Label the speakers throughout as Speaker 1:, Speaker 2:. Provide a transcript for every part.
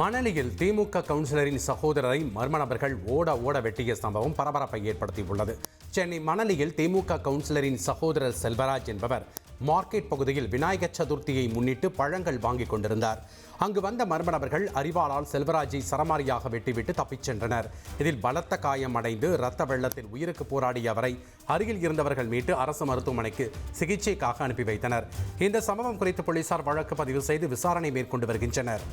Speaker 1: மணலியில் திமுக கவுன்சிலரின் சகோதரரை மர்ம நபர்கள் ஓட ஓட வெட்டிய சம்பவம் பரபரப்பை ஏற்படுத்தியுள்ளது. சென்னை மணலியில் திமுக கவுன்சிலரின் சகோதரர் செல்வராஜ் என்பவர் மார்க்கெட் பகுதியில் விநாயகர் சதுர்த்தியை முன்னிட்டு பழங்கள் வாங்கிக் கொண்டிருந்தார். அங்கு வந்த மர்ம நபர்கள் அறிவாளால் செல்வராஜை சரமாரியாக வெட்டிவிட்டு தப்பிச் சென்றனர். இதில் பலத்த காயம் அடைந்து இரத்த வெள்ளத்தில் உயிருக்கு போராடிய அவரை அருகில் இருந்தவர்கள் மீட்டு அரசு மருத்துவமனைக்கு சிகிச்சைக்காக அனுப்பி வைத்தனர். இந்த சம்பவம் குறித்து போலீசார் வழக்கு பதிவு செய்து விசாரணை மேற்கொண்டு வருகின்றனர்.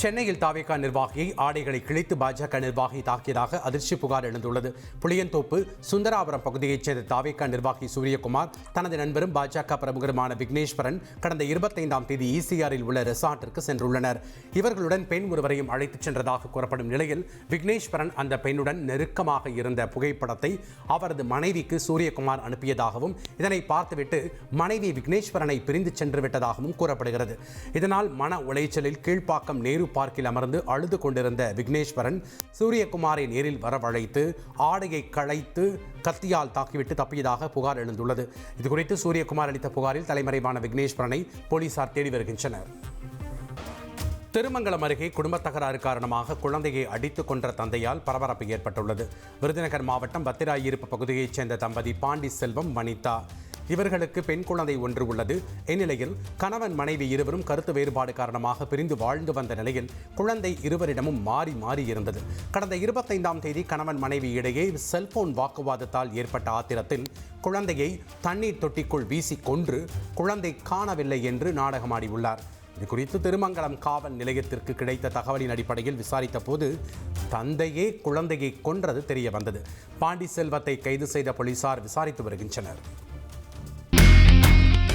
Speaker 1: சென்னையில் தாவேகா நிர்வாகியை ஆடைகளை கிழித்து பாஜக நிர்வாகி தாக்கியதாக அதிர்ச்சி புகார் எழுந்துள்ளது. புளியந்தோப்பு சுந்தராபுரம் பகுதியைச் சேர்ந்த தாவேகா நிர்வாகி சூரியகுமார் தனது நண்பரும் பாஜக பிரமுகருமான விக்னேஸ்வரன் கடந்த இருபத்தைந்தாம் தேதி ஈசிஆரில் உள்ள ரெசார்ட்டிற்கு சென்றுள்ளனர். இவர்களுடன் பெண் ஒருவரையும் அழைத்துச் சென்றதாக கூறப்படும் நிலையில் விக்னேஸ்வரன் அந்த பெண்ணுடன் நெருக்கமாக இருந்த புகைப்படத்தை அவரது மனைவிக்கு சூரியகுமார் அனுப்பியதாகவும் இதனை பார்த்துவிட்டு மனைவி விக்னேஸ்வரனை பிரிந்து சென்று விட்டதாகவும் கூறப்படுகிறது. இதனால் மன உளைச்சலில் கீழ்ப்பாக்கம் நேரு பார்க்கில் அமர்ந்து அழுது கொண்டிருந்த விக்னேஸ்வரன் சூரியகுமாரை நேரில் வரவழைத்து ஆடையை களைத்து கத்தியால் தாக்கிவிட்டு தப்பியதாக புகார் எழுந்துள்ளது. இதுகுறித்து சூரியகுமார் அளித்த புகாரில் தலைமறைவான விக்னேஸ்வரனை போலீசார் தேடி வருகின்றனர். திருமங்கலம் அருகே குடும்பத் தகராறு காரணமாக குழந்தையை அடித்துக் கொன்ற தந்தையால் பரபரப்பு ஏற்பட்டுள்ளது. விருதுநகர் மாவட்டம் பத்திராயிருப்பு பகுதியைச் சேர்ந்த தம்பதி பாண்டி செல்வம் வனிதா. இவர்களுக்கு பெண் குழந்தை ஒன்று உள்ளது. இந்நிலையில் கணவன் மனைவி இருவரும் கருத்து வேறுபாடு காரணமாக பிரிந்து வாழ்ந்து வந்த நிலையில் குழந்தை இருவரிடமும் மாறி மாறி இருந்தது. கடந்த இருபத்தைந்தாம் தேதி கணவன் மனைவி இடையே செல்போன் வாக்குவாதத்தால் ஏற்பட்ட ஆத்திரத்தில் குழந்தையை தண்ணீர் தொட்டிக்குள் வீசி கொன்று குழந்தை காணவில்லை என்று நாடகமாடியுள்ளார். இது குறித்து திருமங்கலம் காவல் நிலையத்திற்கு கிடைத்த தகவலின் அடிப்படையில் விசாரித்த போது தந்தையே குழந்தையை கொன்றது தெரிய வந்தது பாண்டி செல்வத்தை கைது செய்த போலீசார் விசாரித்து வருகின்றனர்.